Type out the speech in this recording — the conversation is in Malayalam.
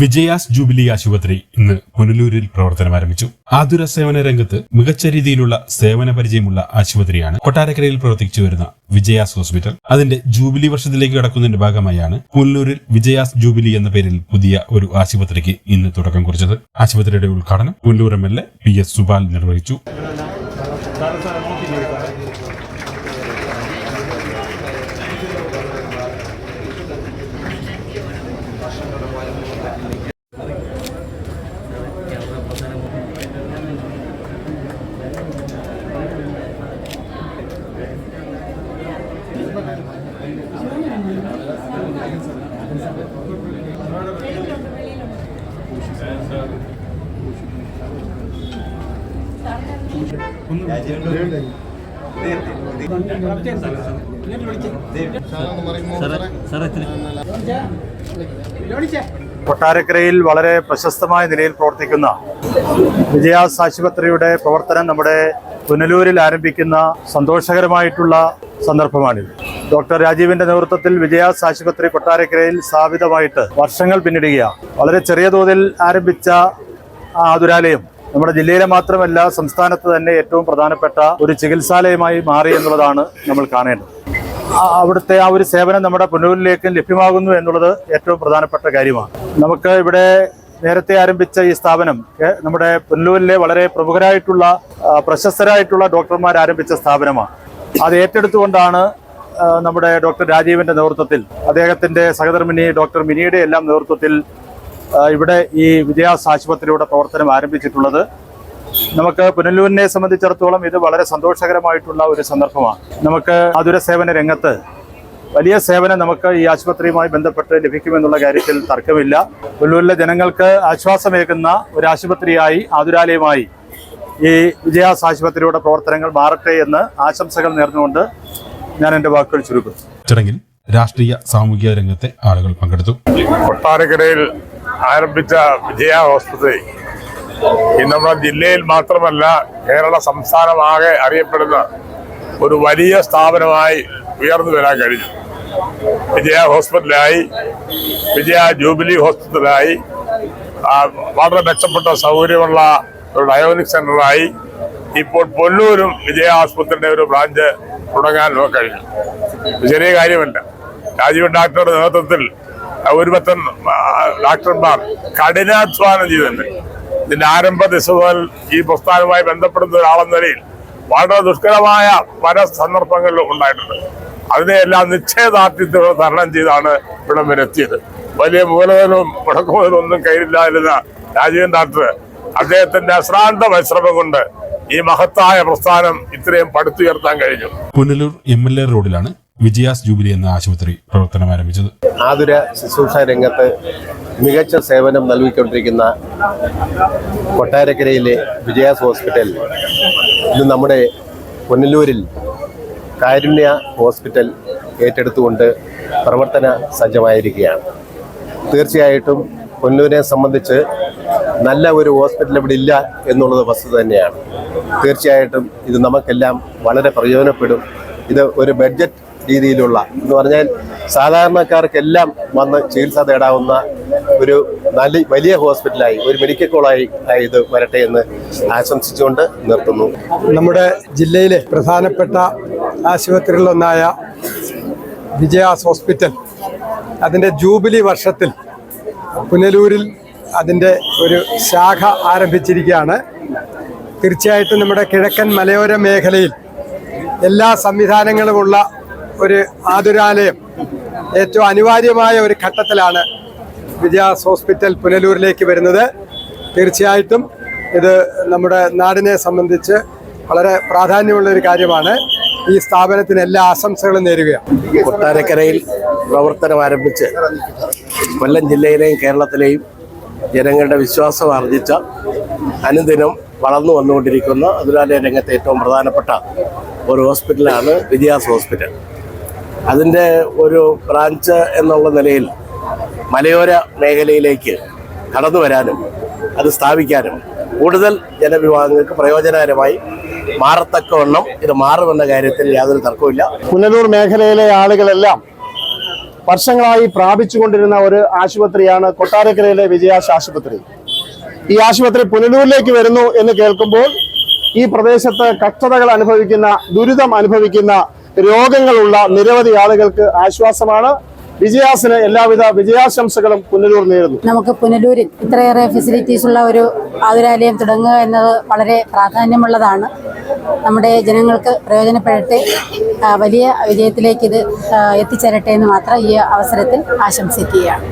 വിജയാസ് ജൂബിലി ആശുപത്രി ഇന്ന് പുനലൂരിൽ പ്രവർത്തനം ആരംഭിച്ചു. ആതുര സേവന രംഗത്ത് മികച്ച രീതിയിലുള്ള സേവന പരിചയമുള്ള ആശുപത്രിയാണ് കൊട്ടാരക്കരയിൽ പ്രവർത്തിച്ചു വരുന്ന വിജയാസ് ഹോസ്പിറ്റൽ. അതിന്റെ ജൂബിലി വർഷത്തിലേക്ക് കടക്കുന്നതിന്റെ ഭാഗമായാണ് പുനലൂരിൽ വിജയാസ് ജൂബിലി എന്ന പേരിൽ പുതിയ ഒരു ആശുപത്രിക്ക് ഇന്ന് തുടക്കം കുറിച്ചത്. ആശുപത്രിയുടെ ഉദ്ഘാടനം Punalur M L A P S Subal നിർവഹിച്ചു. കൊട്ടാരക്കരയിൽ വളരെ പ്രശസ്തമായ നിലയിൽ പ്രവർത്തിക്കുന്ന വിജയാസ് ആശുപത്രിയുടെ പ്രവർത്തനം നമ്മുടെ പുനലൂരിൽ ആരംഭിക്കുന്ന സന്തോഷകരമായിട്ടുള്ള സന്ദർഭമാണിത്. ഡോക്ടർ രാജീവിന്റെ നേതൃത്വത്തിൽ വിജയാസ് ആശുപത്രി കൊട്ടാരക്കരയിൽ സ്ഥാപിതമായിട്ട് വർഷങ്ങൾ പിന്നിടുകയാണ്. വളരെ ചെറിയ തോതിൽ ആരംഭിച്ച ആതുരാലയം നമ്മുടെ ജില്ലയിലെ മാത്രമല്ല സംസ്ഥാനത്ത് തന്നെ ഏറ്റവും പ്രധാനപ്പെട്ട ഒരു ചികിത്സാലയമായി മാറി എന്നുള്ളതാണ് നമ്മൾ കാണേണ്ടത്. അവിടുത്തെ ആ ഒരു സേവനം നമ്മുടെ പുനലൂരിലേക്ക് ലഭ്യമാകുന്നു എന്നുള്ളത് ഏറ്റവും പ്രധാനപ്പെട്ട കാര്യമാണ്. നമുക്ക് ഇവിടെ നേരത്തെ ആരംഭിച്ച ഈ സ്ഥാപനം നമ്മുടെ പുനലൂരിലെ വളരെ പ്രമുഖരായിട്ടുള്ള പ്രശസ്തരായിട്ടുള്ള ഡോക്ടർമാർ ആരംഭിച്ച സ്ഥാപനമാണ്. അത് ഏറ്റെടുത്തുകൊണ്ടാണ് നമ്മുടെ ഡോക്ടർ രാജീവിന്റെ നേതൃത്വത്തിൽ അദ്ദേഹത്തിന്റെ സഹധർമ്മിണി ഡോക്ടർ മിനിയുടെ എല്ലാം നേതൃത്വത്തിൽ ഇവിടെ ഈ വിജയാസ് ആശുപത്രിയുടെ പ്രവർത്തനം ആരംഭിച്ചിട്ടുള്ളത്. നമുക്ക് പുനലൂരിനെ സംബന്ധിച്ചിടത്തോളം ഇത് വളരെ സന്തോഷകരമായിട്ടുള്ള ഒരു സന്ദർഭമാണ്. നമുക്ക് ആതുര സേവന രംഗത്ത് വലിയ സേവനം നമുക്ക് ഈ ആശുപത്രിയുമായി ബന്ധപ്പെട്ട് ലഭിക്കുമെന്നുള്ള കാര്യത്തിൽ തർക്കമില്ല. പുനലൂരിലെ ജനങ്ങൾക്ക് ആശ്വാസമേകുന്ന ഒരു ആശുപത്രിയായി ആതുരാലയമായി ഈ വിജയാസ് ആശുപത്രിയുടെ പ്രവർത്തനങ്ങൾ മാറട്ടെ എന്ന് ആശംസകൾ നേർന്നുകൊണ്ട് ഞാൻ എന്റെ വാക്കുകൾ ചുരുക്കുന്നു. ചടങ്ങിൽ രാഷ്ട്രീയ സാമൂഹിക രംഗത്തെ ആളുകൾ പങ്കെടുത്തു. കൊട്ടാരക്കരയിൽ ആരംഭിച്ച വിജയ ഹോസ്പിറ്റൽ ഇന്ന് നമ്മുടെ ജില്ലയിൽ മാത്രമല്ല കേരള സംസ്ഥാനമാകെ അറിയപ്പെടുന്ന ഒരു വലിയ സ്ഥാപനമായി ഉയർന്നു വരാൻ കഴിഞ്ഞു. വിജയ ഹോസ്പിറ്റലായി വിജയ ജൂബിലി ഹോസ്പിറ്റലായി വളരെ മെച്ചപ്പെട്ട സൗകര്യമുള്ള ഒരു ഡയോണിക് സെന്ററായി ഇപ്പോൾ പൊല്ലൂരും വിജയ ആശുപത്രിയുടെ ഒരു ബ്രാഞ്ച് തുടങ്ങാൻ കഴിഞ്ഞു. ചെറിയ കാര്യമല്ല. രാജീവ് ഡാക്ടറുടെ നേതൃത്വത്തിൽ ഒരു പറ്റം ആ, ഡോക്ടർമാർ കഠിനാധ്വാനം ചെയ്തിട്ടുണ്ട്. ഇതിന്റെ ആരംഭ ദിശ മുതൽ ഈ പ്രസ്ഥാനവുമായി ബന്ധപ്പെടുന്ന ഒരാളെന്ന നിലയിൽ വളരെ ദുഷ്കരമായ പല സന്ദർഭങ്ങളിലും ഉണ്ടായിട്ടുണ്ട്. അതിനെയെല്ലാം നിശ്ചയദാർഢ്യത്തോടെ തരണം ചെയ്താണ് ഇവിടം വരെത്തിയത് വലിയ മൂലധനവും മുടക്കുമുതലും ഒന്നും കയ്യിലില്ലാതിരുന്ന രാജീവൻ ഡാക്ടർ അദ്ദേഹത്തിന്റെ അശ്രാന്ത പരിശ്രമം കൊണ്ട് ഈ മഹത്തായ പ്രസ്ഥാനം ഇത്രയും പടുത്തുയർത്താൻ കഴിഞ്ഞു. പുനലൂർ എം എൽ എ റോഡിലാണ്. വിജയാസ് ജൂബിലി എന്ന ആശുപത്രി പ്രവർത്തനം ആരംഭിച്ചത്. ആതുര ശുശ്രൂഷ രംഗത്ത് മികച്ച സേവനം നൽകിക്കൊണ്ടിരിക്കുന്ന കൊട്ടാരക്കരയിലെ വിജയാസ് ഹോസ്പിറ്റൽ ഇന്ന് നമ്മുടെ പൊന്നല്ലൂരിൽ കാരുണ്യ ഹോസ്പിറ്റൽ ഏറ്റെടുത്തുകൊണ്ട് പ്രവർത്തന സജ്ജമായിരിക്കുകയാണ്. തീർച്ചയായിട്ടും പൊന്നൂരിനെ സംബന്ധിച്ച് നല്ല ഒരു ഹോസ്പിറ്റൽ ഇവിടെ ഇല്ല എന്നുള്ളത് വസ്തുത തന്നെയാണ്. തീർച്ചയായിട്ടും ഇത് നമുക്കെല്ലാം വളരെ പ്രയോജനപ്പെടും. ഇത് ഒരു ബഡ്ജറ്റ് രീതിയിലുള്ള എന്ന് പറഞ്ഞാൽ സാധാരണക്കാർക്കെല്ലാം വന്ന് ചികിത്സ തേടാവുന്ന ഒരു നല്ല വലിയ ഹോസ്പിറ്റലായി ഒരു മെഡിക്കൽ കോളായി ഇത് വരട്ടെ എന്ന് ആശംസിച്ചുകൊണ്ട് നിർത്തുന്നു. നമ്മുടെ ജില്ലയിലെ പ്രധാനപ്പെട്ട ആശുപത്രികളിലൊന്നായ വിജയാസ് ഹോസ്പിറ്റൽ അതിന്റെ ജൂബിലി വർഷത്തിൽ പുനലൂരിൽ അതിന്റെ ഒരു ശാഖ ആരംഭിച്ചിരിക്കുകയാണ്. തീർച്ചയായിട്ടും നമ്മുടെ കിഴക്കൻ മലയോര മേഖലയിൽ എല്ലാ സംവിധാനങ്ങളുമുള്ള ഒരു ആതുരാലയം. ഏറ്റവും അനിവാര്യമായ ഒരു ഘട്ടത്തിലാണ് വിദ്യാസ് ഹോസ്പിറ്റൽ പുനലൂരിലേക്ക് വരുന്നത്. തീർച്ചയായിട്ടും ഇത് നമ്മുടെ നാടിനെ സംബന്ധിച്ച് വളരെ പ്രാധാന്യമുള്ള ഒരു കാര്യമാണ്. ഈ സ്ഥാപനത്തിന് എല്ലാ ആശംസകളും നേരുകയാണ്. കൊട്ടാരക്കരയിൽ പ്രവർത്തനം ആരംഭിച്ച് കൊല്ലം ജില്ലയിലെയും കേരളത്തിലെയും ജനങ്ങളുടെ വിശ്വാസം ആർജിച്ച അനുദിനം വളർന്നു വന്നുകൊണ്ടിരിക്കുന്ന അതുരാലയ രംഗത്തെ ഏറ്റവും പ്രധാനപ്പെട്ട ഒരു ഹോസ്പിറ്റലാണ് വിജയാസ് ഹോസ്പിറ്റൽ. അതിന്റെ ഒരു ബ്രാഞ്ച് എന്നുള്ള നിലയിൽ മലയോര മേഖലയിലേക്ക് കടന്നു വരാനും അത് സ്ഥാപിക്കാനും കൂടുതൽ ജനവിഭാഗങ്ങൾക്ക് പ്രയോജനകരമായി മാറത്തക്കവണ്ണം ഇത് മാറുമെന്ന കാര്യത്തിൽ യാതൊരു തർക്കവുമില്ല. പുനലൂർ മേഖലയിലെ ആളുകളെല്ലാം വർഷങ്ങളായി പ്രാപിച്ചുകൊണ്ടിരുന്ന ഒരു ആശുപത്രിയാണ് കൊട്ടാരക്കരയിലെ വിജയാശ ആശുപത്രി. ഈ ആശുപത്രി പുനലൂരിലേക്ക് വരുന്നു എന്ന് കേൾക്കുമ്പോൾ ഈ പ്രദേശത്ത് കഷ്ടതകൾ അനുഭവിക്കുന്ന ദുരിതം അനുഭവിക്കുന്ന രോഗങ്ങളുള്ള നിരവധി ആളുകൾക്ക് ആശ്വാസമാണ്. വിജയാസിന് എല്ലാവിധ വിജയാശംസകളും പുനലൂർ നേരുന്നു. നമുക്ക് പുനലൂരിൽ ഇത്രയേറെ ഫെസിലിറ്റീസ് ഉള്ള ഒരു ആതുരാലയം തുടങ്ങുക എന്നത് വളരെ പ്രാധാന്യമുള്ളതാണ്. നമ്മുടെ ജനങ്ങൾക്ക് പ്രയോജനപ്പെടട്ടെ. വലിയ വിജയത്തിലേക്ക് ഇത് എത്തിച്ചേരട്ടെ എന്ന് മാത്രം ഈ അവസരത്തിൽ ആശംസിക്കുകയാണ്.